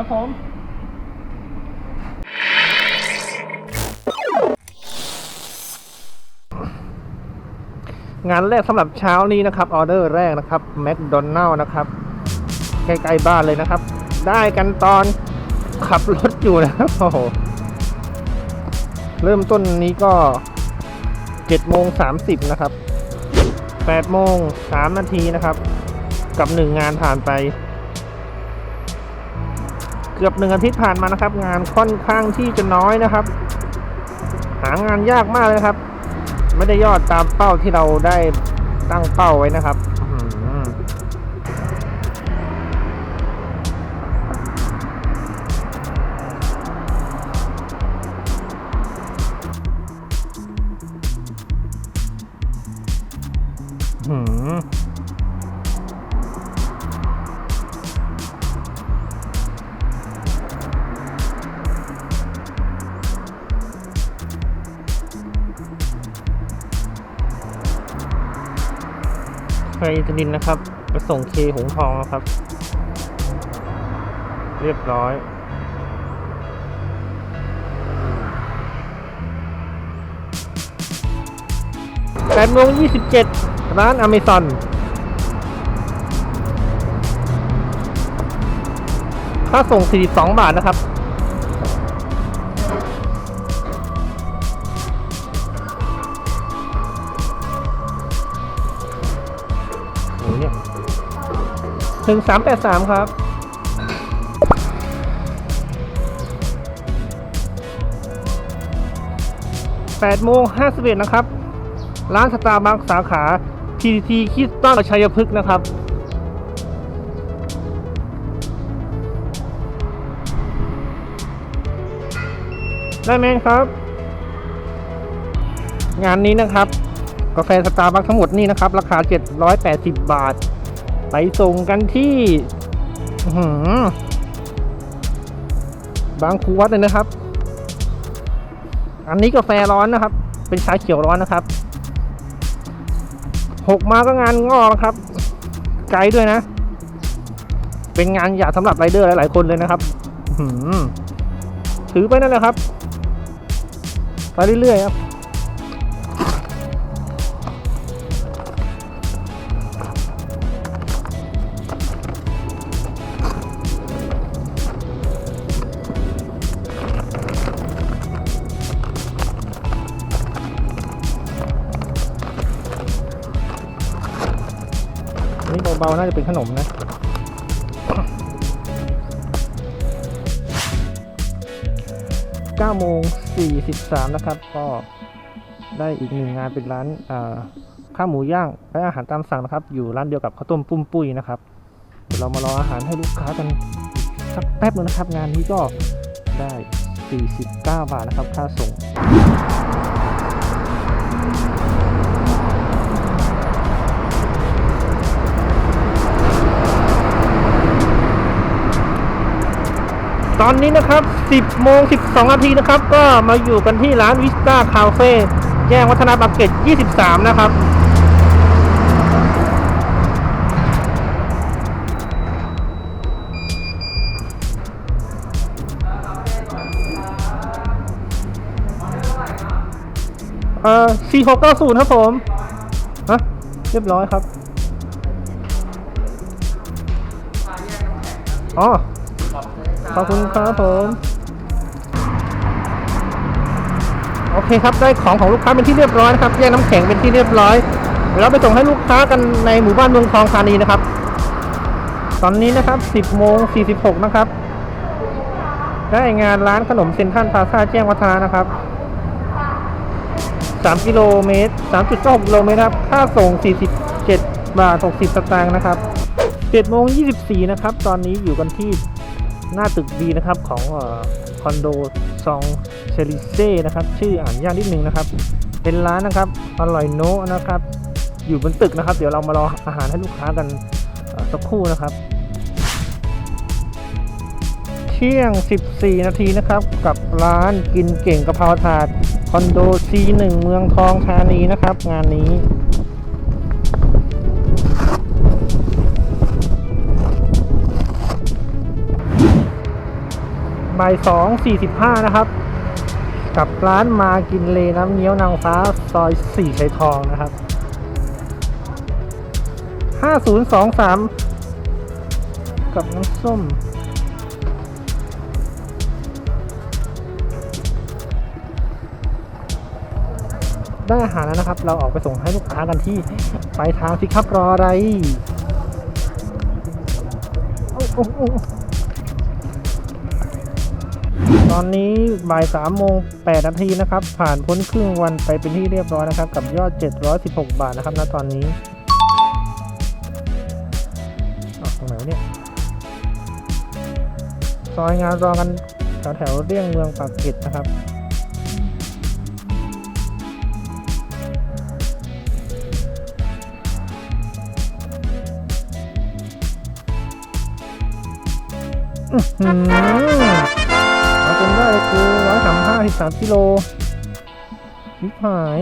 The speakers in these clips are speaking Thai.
ครับผม งานแรกสำหรับเช้านี้นะครับออเดอร์แรกนะครับแมคโดนัลล์นะครับใกล้ๆบ้านเลยนะครับ ได้กันตอนขับรถอยู่นะครับโอ้โหเริ่มต้นนี้ก็7โมง30 นะครับ8โมง3นาทีนะครับ กับหนึ่งงานผ่านไป เกือบหนึ่งอาทิตย์ผ่านมานะครับ งานค่อนข้างที่จะน้อยนะครับ หางานยากมากเลยครับ ไม่ได้ยอดตามเป้าที่เราได้ตั้งเป้าไว้นะครับ ไปจนินนะครับไปส่งเคหงทองนะครับ เรียบร้อยแปดโมงยี่สิบเจ็ดร้านอเมซอนค่าส่ง 42 บาทนะครับ โอ้ยเนี่ยถึง383ครับ8โมง51นะครับ ร้านสตาร์บัคสาขา PTT คิดต้อนชัยพฤกษ์นะครับได้ไหมครับ งานนี้นะครับ กาแฟสตาร์บัคทั้งหมดนี่นะครับ ราคา 780 บาท ไปส่งกันที่บางครูวัดเลยนะครับ อันนี้กาแฟร้อนนะครับ เป็นชาเขียวร้อนนะครับหกมาก็งานงอกนะครับ ไกลด้วยนะ เป็นงานอยากสำหรับไรเดอร์หลาย ๆ คนเลยนะครับถือไปนั่นแหละครับ ไปเรื่อย ๆ ครับ นนี้เบาๆ น่าจะเป็นขนมนะ9โมง43 นะครับ ก็ได้อีกหนึ่งงานเป็นร้านข้าวหมูย่างและอาหารตามสั่งนะครับ อยู่ร้านเดียวกับข้าวต้มปุ้มปุ้ยนะครับเดี๋ยวเรามารออาหารให้ลูกค้ากันสักแป๊บนึงนะครับ งานนี้ก็ได้ 49 บาทนะครับ ค่าส่ง ตอนนี้นะครับ 10 โมง 12 นาทีนะครับ ก็มาอยู่กันที่ร้านวิสตาคาเฟ่แยกวัฒนาบางเกต23 นะครับ เอ่อ4690 ครับผม ฮะ เรียบร้อยครับ อ๋อ ขอบคุณครับผม โอเคครับได้ของของลูกค้าเป็นที่เรียบร้อยนะครับแยกน้ำแข็งเป็นที่เรียบร้อยเดี๋ยวเราไปส่งให้ลูกค้ากันในหมู่บ้านเมืองทองธานีนะครับ ตอนนี้นะครับ 10โมง46 นะครับ ได้งานร้านขนมเซ็นทรัลพาซาแจ้งวัฒนะนะครับ 3 กิโลเมตร3.6กิโลเมตรครับ ค่าส่ง 47 บาท 60 สตางค์นะครับ7โมง24 นะครับ ตอนนี้อยู่กันที่ หน้าตึกบีนะครับของคอนโดซองเชลิเซ่นะครับชื่ออ่านยากนิดนึงนะครับ เป็นร้านนะครับอร่อยโนะนะครับ อยู่บนตึกนะครับ เดี๋ยวเรามารออาหารให้ลูกค้ากันสักครู่นะครับเที่ยง 14 นาทีนะครับ กับร้านกินเก่งกะเพราถาด คอนโด C1 เมืองทองธานีนะครับ งานนี้ บ่ายสองสี่สิบห้านะครับ กับร้านมากินเลน้ำเงี้ยวนางฟ้าซอยสี่ชัยทองนะครับห้าศูนย์สองสามกับน้ำส้มได้อาหารแล้วนะครับ เราออกไปส่งให้ลูกค้ากันที่ปลายทางสิครับรออะไรโอ้โอ้โอ้ ตอนนี้บ่ายสามโมงแปดนาทีนะครับ ผ่านพ้นครึ่งวันไปเป็นที่เรียบร้อยนะครับ กับยอด 716 บาทนะครับณตอนนี้อาวตรงไหนเนี่ยซอยงานรอกันแถวแถวเลี่ยงเมืองปากเกร็ดนะครับอือหือ เป็นได้เลยกูร้อยสามห้าสิบสามกิโลชิบหาย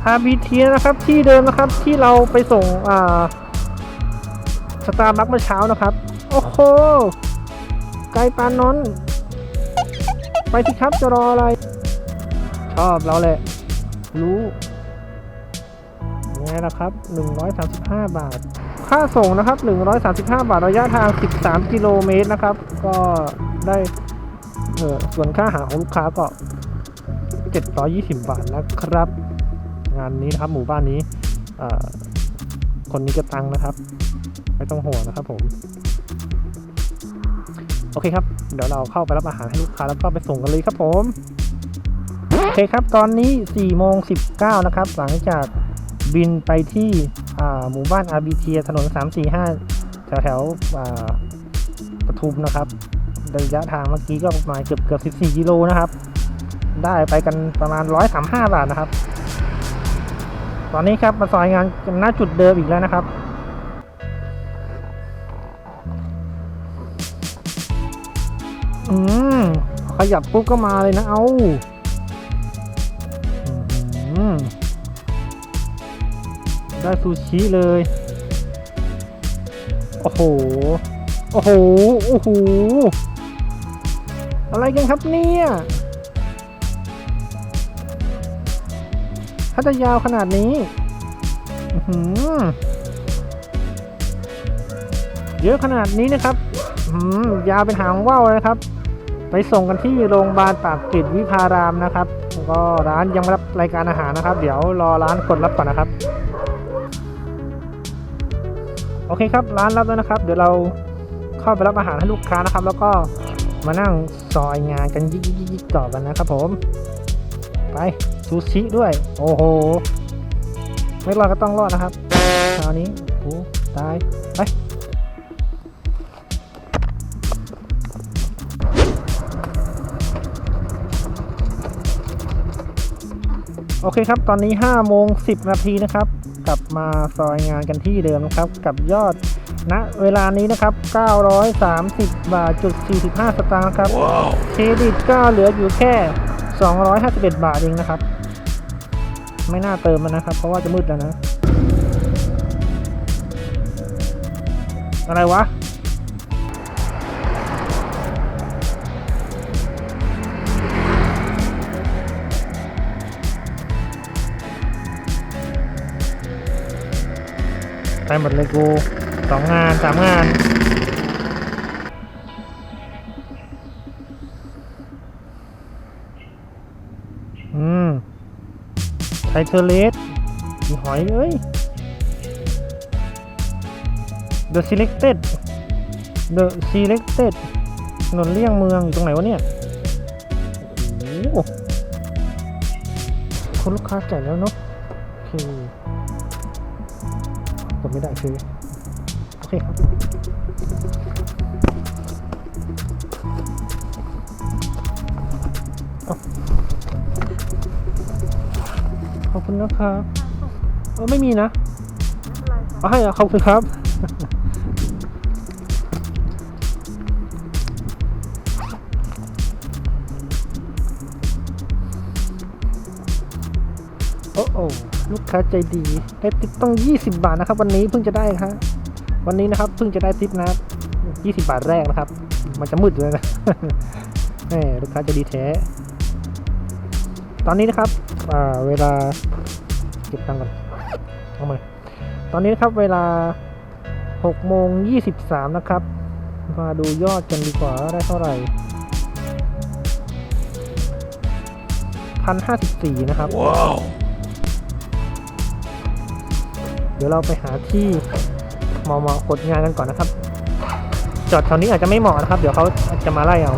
ทาบีเทียนะครับที่เดิมนะครับที่เราไปส่ง อ่า สตาร์บัคเมื่อเช้านะครับ โอ้โห ไกลปานนนไปสิครับจะรออะไร ชอบเราแหละ รู้ไงล่ะครับ 135 บาท ค่าส่งนะครับ 135 บาทระยะทาง 13 กิโลเมตรนะครับ ก็ได้เออส่วนค่าอาหารของลูกค้าก็ 720 บาทนะครับ งานนี้นะครับหมู่บ้านนี้เอ่อคนนี้จะตังค์นะครับ ไม่ต้องห่วงนะครับผม โอเคครับ เดี๋ยวเราเข้าไปรับอาหารให้ลูกค้าแล้วก็ไปส่งกันเลยครับผมโอเคครับ ตอนนี้4โมง19นะครับ หลังจากบินไปที่ หมู่บ้านอารบีเทียถนน 345 แถวแถวปทุมนะครับ ระยะทางเมื่อกี้ก็ประมาณเกือบเกือบ14 กิโลนะครับ ได้ไปกันประมาณ 135 บาทนะครับ ตอนนี้ครับมาซอยงานกันหน้าจุดเดิมอีกแล้วนะครับอืมขยับปุ๊บก็มาเลยนะ เอาอืม ได้ซูชิเลย โอ้โห โอ้โห โอ้โห อะไรกันครับเนี่ย ถ้าจะยาวขนาดนี้เยอะขนาดนี้นะครับยาวเป็นหางว่าวเลยนะครับ ไปส่งกันที่โรงพยาบาลปากเกร็ดวิภารามนะครับแล้วก็ร้านยังไม่รับรายการอาหารนะครับ เดี๋ยวรอร้านกดรับก่อนนะครับ โอเคครับร้านรับแล้วนะครับ เดี๋ยวเราเข้าไปรับอาหารให้ลูกค้านะครับ แล้วก็มานั่งซอยงานกันยิกๆๆๆต่อกันนะครับ ผม ไปซูชิด้วย โอ้โหไม่รอดก็ต้องรอดนะครับคราวนี้โอ้ตายไปโอเคครับ ตอนนี้5โมง10 นาทีนะครับ กลับมาซอยงานกันที่เดิมนะครับ กับยอดณเวลานี้นะครับ 930 บาทจุด45 สตางค์ครับเครดิตก็เหลืออยู่แค่ 251 บาทเองนะครับ ไม่น่าเติมมันนะครับ เพราะว่าจะมืดแล้วนะ อะไรวะ ไปหมดเลยกูสองงานสามงานอืมไทเทเลสมีหอยเอ้ย The Selected The Selected ถนนเลี่ยงเมืองอยู่ตรงไหนวะเนี่ยโอ้โหคนลูกค้าจ่ายแล้วเนาะโอเค กดไม่ได้คือโอเคครับขอบคุณนะครับเออไม่มีนะเอาให้อะขอบคุณครับโอ้โอ้ ลูกค้าใจดีได้ติปต้อง 20 บาทนะครับ วันนี้เพิ่งจะได้ครับวันนี้นะครับเพิ่งจะได้ติปนะ20 บาทแรกนะครับ มันจะมืดเลยนะแหมลูกค้าจะดีแท้ ตอนนี้นะครับเวลาเก็บตังค์ก่อนเอามาตอนนี้นะครับเวลา6โมง23 นะครับ มาดูยอดกันดีกว่าได้เท่าไหร่พันห้าสิบสี่นะครับ Wow. เดี๋ยวเราไปหาที่เหมาะๆกดงานกันก่อนนะครับ จอดแถวนี้อาจจะไม่เหมาะนะครับ เดี๋ยวเขาจะมาไล่เอา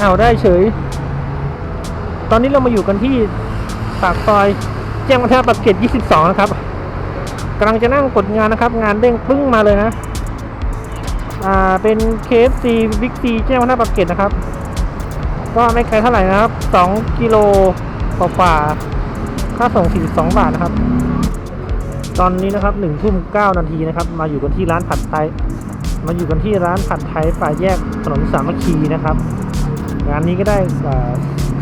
เอาได้เฉย ตอนนี้เรามาอยู่กันที่ ปากซอยแจ้งวัฒนะปากเกร็ด22 นะครับกำลังจะนั่งกดงานนะครับ งานเด้งปึ้งมาเลยนะอ่าเป็นเคฟซีบิ๊กซีแจ้งวัฒนะปากเกร็ดนะครับ ก็ไม่ไกลเท่าไหร่นะครับ 2 กิโลกว่าค่าส่ง 42 บาทนะครับ ตอนนี้นะครับ1ทุ่ม9นาทีนะครับ มาอยู่กันที่ร้านผัดไทย มาอยู่กันที่ร้านผัดไทยฝ่ายแยกถนนสามัคคีนะครับ งานนี้ก็ได้อ่า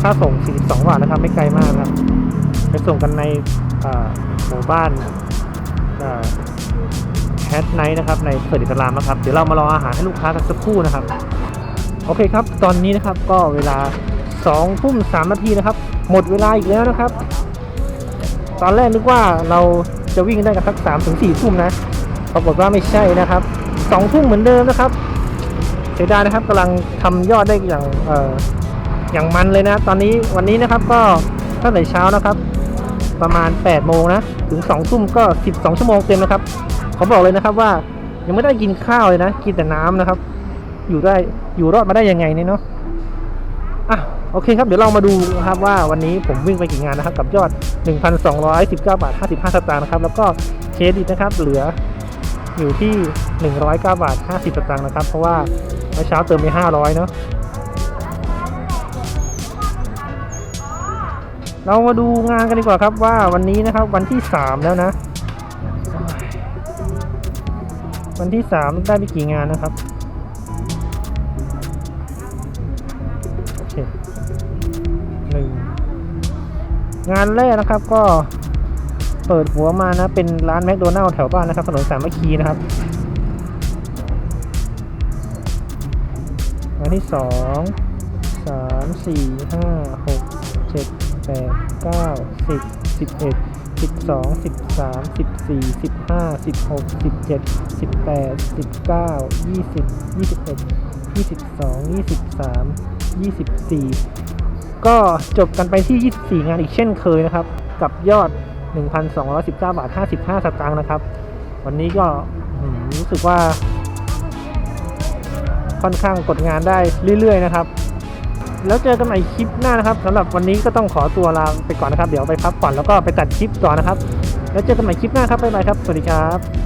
ค่าส่ง 42 บาทนะครับ ไม่ไกลมากครับ ไปส่งกันในหมู่บ้านแฮทไนท์นะครับในเปิดอิสลามนะครับ เดี๋ยวเรามารออาหารให้ลูกค้ากันสักครู่นะครับ โอเคครับ ตอนนี้นะครับก็เวลา2ทุ่ม3นาทีนะครับ หมดเวลาอีกแล้วนะครับ ตอนแรกนึกว่าเราจะวิ่งได้กันสัก3ถึง4ทุ่มนะ ปรากฏว่าไม่ใช่นะครับ2ทุ่มเหมือนเดิมนะครับเสียดายนะครับกำลังทำยอดได้อย่างอออย่างมันเลยนะ ตอนนี้วันนี้นะครับก็ตั้งแต่เช้านะครับ ประมาณ 8 โมงนะ ถึง2ทุ่มก็ 12 ชั่วโมงเต็มนะครับเขาบอกเลยนะครับว่ายังไม่ได้กินข้าวเลยนะ กินแต่น้ำนะครับ อยู่ได้อยู่รอดมาได้ยังไงเนี่ยเนาะอะโอเคครับเดี๋ยวเรามาดูนะครับว่าวันนี้ผมวิ่งไปกี่งานนะครับ กับยอด 1,219 บาท 55 สตางค์นะครับ แล้วก็เครดิตนะครับเหลืออยู่ที่ 109 บาท 50 สตางค์นะครับ เพราะว่าเมื่อเช้าเติมไป 500 เนาะ เรามาดูงานกันดีกว่าครับว่าวันนี้นะครับวันที่ 3 แล้วนะ วันที่ 3 ได้ไปกี่งานนะครับโอเคหนึ่งงานแรกนะครับก็เปิดหัวมานะ เป็นร้านแมคโดนัลล์แถวบ้านนะครับถนนสามัคคีนะครับอันที่สองสามสี่ห้าหกเจ็ด แปดเก้าสิบสิบเอ็ดสิบสองสิบสามสิบสี่สิบห้าสิบหกสิบเจ็ดสิบแปดสิบเก้ายี่สิบยี่สิบเอ็ดยี่สิบสองยี่สิบสามยี่สิบสี่ก็จบกันไปที่24งานอีกเช่นเคยนะครับ กับยอด1,219บเจ้าบาท55สตางค์นะครับ วันนี้ก็รู้สึกว่า ค่อนข้างกดงานได้เรื่อยๆนะครับ แล้วเจอกันใหม่คลิปหน้านะครับสำหรับวันนี้ก็ต้องขอตัวลาไปก่อนนะครับ เดี๋ยวไปพักผ่อนแล้วก็ไปตัดคลิปต่อนะครับ แล้วเจอกันใหม่คลิปหน้าครับบ๊ายบายครับ สวัสดีครับ